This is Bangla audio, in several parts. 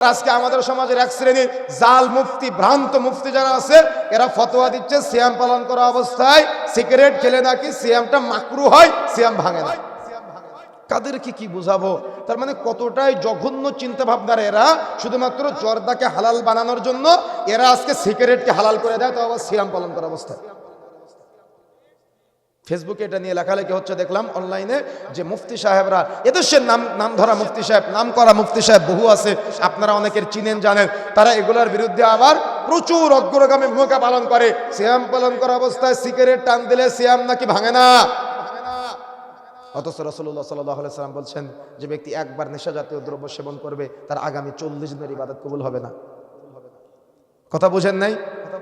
আজকে আমাদের সমাজের এক শ্রেণি জাল মুফতি, ভ্রান্ত মুফতি যারা আছে, এরা ফতোয়া দিচ্ছে, সিয়াম পালন করা অবস্থায় সিগারেট খেলে নাকি সিয়ামটা মাকরু হয়, সিয়াম ভাঙে না। কাদেরকে কি বুঝাবো? তার মানে কতটাই জঘন্য চিন্তা ভাবনার এরা, শুধুমাত্র জর্দাকে হালাল বানানোর জন্য এরা আজকে সিগারেটকে হালাল করে দেয় তো আবার সিয়াম পালন করা অবস্থায়। ফেসবুকে এটা নিয়ে লেখালেখি হচ্ছে, দেখলাম অনলাইনে যে মুফতি সাহেবরা, এদেশের নাম নাম ধরা মুফতি সাহেব নাম করা মুফতি সাহেব বহু আছে, আপনারা অনেকের চিনেন, জানেন, তারা এগুলোর বিরুদ্ধে আবার প্রচুর অগ্রগামী ভূমিকা পালন করে। সিয়াম পালন করা অবস্থায় সিগারেট টান দিলে সিয়াম নাকি ভাঙে না? অথচ রসল্লাহ সাল্লাম বলছেন যে ব্যক্তি একবার নেশা জাতীয় দ্রব্য সেবন করবে, তার আগামী চল্লিশ দিনের ইবাদত কবুল হবে না। কথা বুঝেন নাই?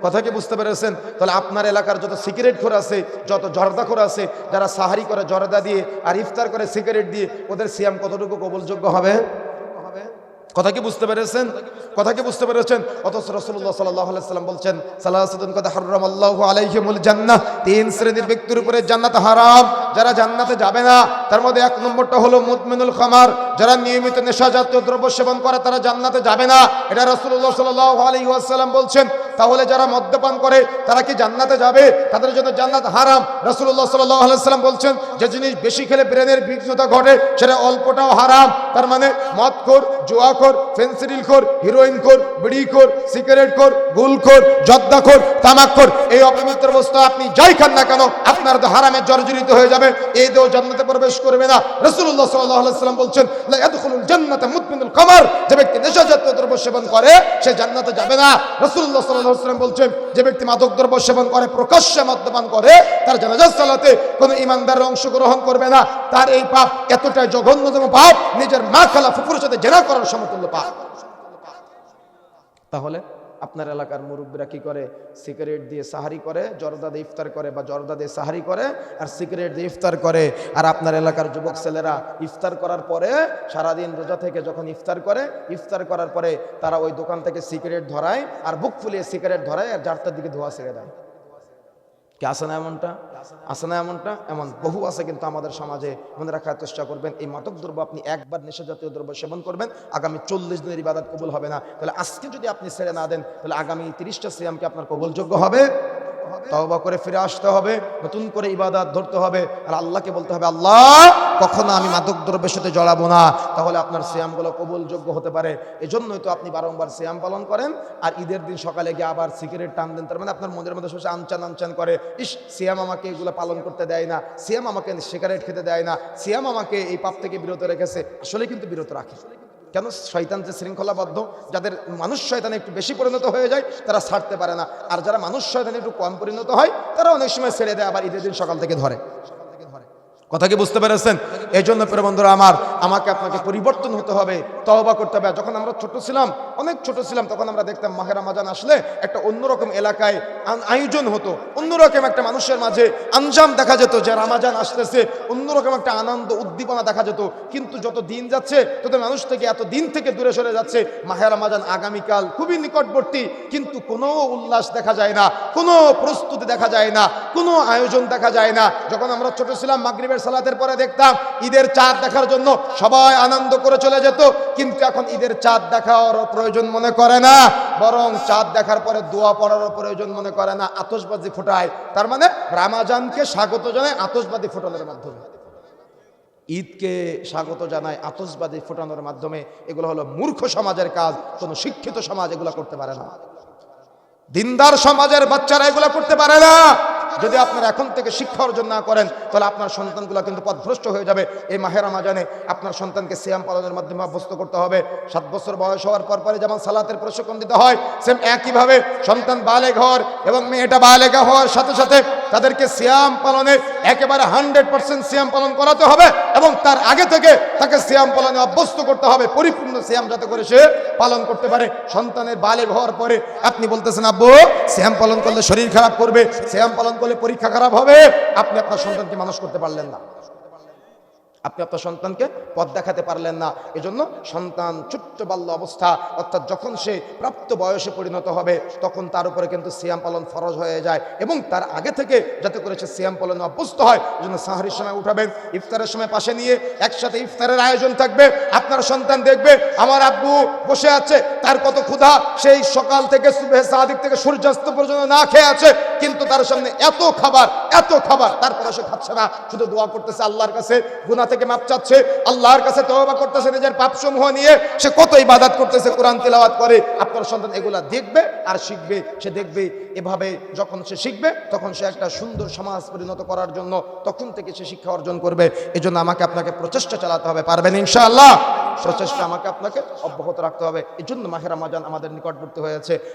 কথা কি বুঝতে পেরেছেন? তাহলে আপনার এলাকার যত সিগারেট খোর আছে, যত জর্দাখোর আছে, যারা সাহারি করে জর্দা দিয়ে আর ইফতার করে সিগারেট দিয়ে, ওদের সিয়াম কতটুকু কবুলযোগ্য হবে? কথা কি বুঝতে পেরেছেন? কথা কি বুঝতে পেরেছেন? অথচ রসুল্লাহ সাল্লাম বলছেন সাল্লাহ কথা হারাম আল্লাহ আলাইহিমুল জান্নাহ। তিন শ্রেণির ব্যক্তির উপরে জান্নাত হারাম। যারা জান্নাতে যাবে না, তার মধ্যে এক নম্বরটা হলো মুদমিনুল খামার। যারা নিয়মিত নেশা জাতীয় দ্রব্য সেবন করে, তারা জান্নাতে যাবে না। এটা রসুল্লাহ সাল্লাহ আলহিহাসাল্লাম বলছেন তাহলে যারা মদ্যপান করে, তারা কি জান্নাতে যাবে? তাদের জন্য জান্নাত হারাম। রসুল্লাহ সাল্লাহ আলাইসাল্লাম বলছেন যে, জিনিস বেশি খেলে ব্রেনের বিঘ্নতা ঘটে, সেটা অল্পটাও হারাম। তার মানে মদখোর, জুয়াখোর ফেন্সিডিল খোর হিরোইন খোর বিড়ি খোর সিগারেট খোর গুলখোর, জর্দাখোর, তামাকখোর, এই অপবিত্র বস্তু আপনি যাই খান না কেন, আপনার তো হারামে জর্জরিত হয়ে যাবে। এই দেহ জান্নাতে প্রবেশ করবে না। রসুল্লাহ সাল্লাহ আলাইসাল্লাম বলছেন জান্নাতা মুতমিনুল কামার। যে ব্যক্তি নেশা দ্রব্য সেবন করে, সে জান্নাতে যাবে না। রসুল্লাহ সাল্লাহ সাল্লাম বলছেন, যে ব্যক্তি মাদক দ্রব্য সেবন করে, প্রকাশ্যে মদ্যপান করে, তার জানাজার সালাতে কোনো ইমানদারের অংশগ্রহণ করবে না। তার এই পাপ এতটাই জঘন্যতম পাপ, নিজের মা খালা ফুপুরের সাথে জেনা করার সমতুল্য পাপ। তাহলে আপনার এলাকার মুরব্বীরা কি করে? সিগারেট দিয়ে সাহারি করে, জর্দা দিয়ে ইফতার করে বা জর্দা দিয়ে সাহারি করে আর সিগারেট দিয়ে ইফতার করে। আর আপনার এলাকার যুবক ছেলেরা ইফতার করার পরে সারাদিন রোজা থেকে যখন ইফতার করে, ইফতার করার পরে তারা ওই দোকান থেকে সিগারেট ধরায় আর বুক ফুলিয়ে সিগারেট ধরায় আর যারটার দিকে ধোয়া ছেড়ে দেয়। কি আসে না এমনটা? আসে না এমনটা? এমন বহু আছে কিন্তু আমাদের সমাজে। মনে রাখার চেষ্টা করবেন, এই মাদক দ্রব্য আপনি একবার নেশাজাতীয় দ্রব্য সেবন করবেন, আগামী চল্লিশ দিনের ইবাদত কবুল হবে না। তাহলে আজকে যদি আপনি ছেড়ে না দেন, তাহলে আগামী তিরিশটা সিয়ামকে আপনার কবুলযোগ্য হবে। তওবা করে ফিরে আসতে হবে, নতুন করে ইবাদত ধরতে হবে, আর আল্লাহকে বলতে হবে, আল্লাহ, কখনো আমি মাদক দ্রব্যের সাথে জড়াবো না। তাহলে আপনার সিয়ামগুলো কবুলযোগ্য হতে পারে। এজন্যই তো আপনি বারংবার সিয়াম পালন করেন, আর ঈদের দিন সকালে গিয়ে আবার সিগারেট টান দেন। তার মানে আপনার মনের মধ্যে সবসময় আনচান আনচান করে, ইস, সিয়াম আমাকে এগুলো পালন করতে দেয় না, সিয়াম আমাকে সিগারেট খেতে দেয় না, সিয়াম আমাকে এই পাপ থেকে বিরত রেখেছে। আসলে কিন্তু বিরত রাখে। কেন শয়তান যে শৃঙ্খলাবদ্ধ, যাদের মানুষ শয়তানে একটু বেশি পরিণত হয়ে যায়, তারা ছাড়তে পারে না। আর যারা মানুষ শয়তানে একটু কম পরিণত হয় তারা অনেক সময় ছেড়ে দেয়, আবার ঈদের দিন সকাল থেকে ধরে। কথা কি বুঝতে পেরেছেন? এই জন্য প্রবন্ধরা বন্ধুরা আমার আমাকে আপনাকে পরিবর্তন হতে হবে তহবা করতে হবে। যখন আমরা ছোট ছিলাম, অনেক ছোট ছিলাম, তখন আমরা দেখতাম মাহের আমাজান আসলে একটা অন্যরকম এলাকায় আয়োজন হতো। অন্যরকম একটা মানুষের মাঝে আঞ্জাম দেখা যেত যে রামাজান আসতেছে, অন্যরকম একটা আনন্দ, উদ্দীপনা দেখা যেত। কিন্তু যত দিন যাচ্ছে, তত মানুষ থেকে এত দিন থেকে দূরে সরে যাচ্ছে মাহের রামাজান আগামীকাল খুবই নিকটবর্তী। কিন্তু কোনো উল্লাস দেখা যায় না, কোনো প্রস্তুতি দেখা যায় না, কোনো আয়োজন দেখা যায় না। যখন আমরা ছোট ছিলাম, মাগরিবের সালাতের পরে দেখতাম, ঈদের চাঁদ দেখার জন্য সবাই আনন্দ করে চলে যেত, কিন্তু এখন ঈদের চাঁদ দেখার প্রয়োজন মনে করে না। বরং চাঁদ দেখার পরে দোয়া পড়ারও প্রয়োজন মনে করে না, আতশবাজি ফোটায়। তার মানে রামাজানকে স্বাগত জানায় আতশবাজি ফোটানোর মাধ্যমে। ঈদকে স্বাগত জানায় আতসবাদী ফোটানোর মাধ্যমে। এগুলো হলো মূর্খ সমাজের কাজ, কোনো শিক্ষিত সমাজ এগুলো করতে পারে না। দিনদার সমাজের বাচ্চারা এগুলো করতে পারে না। যদি আপনারা এখন থেকে শিক্ষা অর্জন না করেন, তাহলে আপনার সন্তানগুলো কিন্তু পথভ্রষ্ট হয়ে যাবে। এই মাহের মাজানে আপনার সন্তানকে সিয়াম পালনের মাধ্যমে অভ্যস্ত করতে হবে। সাত বছর বয়স হওয়ার পর পরে যেমন সালাতের প্রশিক্ষণ দিতে হয়, সেম একইভাবে সন্তান বালে ঘর এবং মেয়েটা বালেগা হওয়ার সাথে সাথে তাদেরকে সিয়াম পালনে একেবারে হান্ড্রেড পার্সেন্ট সিয়াম পালন করাতে হবে এবং তার আগে থেকে তাকে সিয়াম পালনে অভ্যস্ত করতে হবে, পরিপূর্ণ সিয়াম যাতে করে সে পালন করতে পারে। সন্তানের বালে হওয়ার পরে আপনি বলতেছেন, আব্বু, সিয়াম পালন করলে শরীর খারাপ করবে, সিয়াম পালন করলে পরীক্ষা খারাপ হবে। আপনি আপনার সন্তানকে মানুষ করতে পারলেন না। আপনি আপনার সন্তানকে পথ দেখাতে পারলেন না। এজন্য সন্তান ছোট্ট বাল্য অবস্থা, অর্থাৎ যখন সে প্রাপ্ত বয়সে পরিণত হবে, তখন তার উপরে কিন্তু সিয়াম পালন ফরজ হয়ে যায় এবং তার আগে থেকে যাতে করে সে সিয়াম পালনে অভ্যস্ত হয়, এজন্য সাহারির সময় উঠাবেন, ইফতারের সময় পাশে নিয়ে একসাথে ইফতারের আয়োজন থাকবে। আপনার সন্তান দেখবে, আমার আব্বু বসে আছে, তার কত ক্ষুধা, সেই সকাল থেকে সুবেহ সাদিক থেকে সূর্যাস্ত পর্যন্ত না খেয়ে আছে, কিন্তু তার সামনে এত খাবার এত খাবার তারপরে সে খাচ্ছে না। শুধু দোয়া করতেছে আল্লাহর কাছে, গুনাহ থেকে মাপ চাচ্ছে, আল্লাহর কাছে তওবা করতেছে, নিজের পাপ সমূহ নিয়ে। সে কত ইবাদত করতেছে, কোরআন তিলাওয়াত করে। আপনার সন্তান এগুলা দেখবে আর শিখবে, সে দেখবে এভাবে যখন সে শিখবে, তখন সে একটা সুন্দর সমাজ পরিণত করার জন্য, তখন থেকে সে শিক্ষা অর্জন করবে। এজন্য আমাকে আপনাকে প্রচেষ্টা চালাতে হবে, পারবেন ইনশাআল্লাহ? প্রচেষ্টা আমাকে আপনাকে অব্যাহত রাখতে হবে। এই জন্য মাহের রমাজান আমাদের নিকটবর্তী হয়েছে।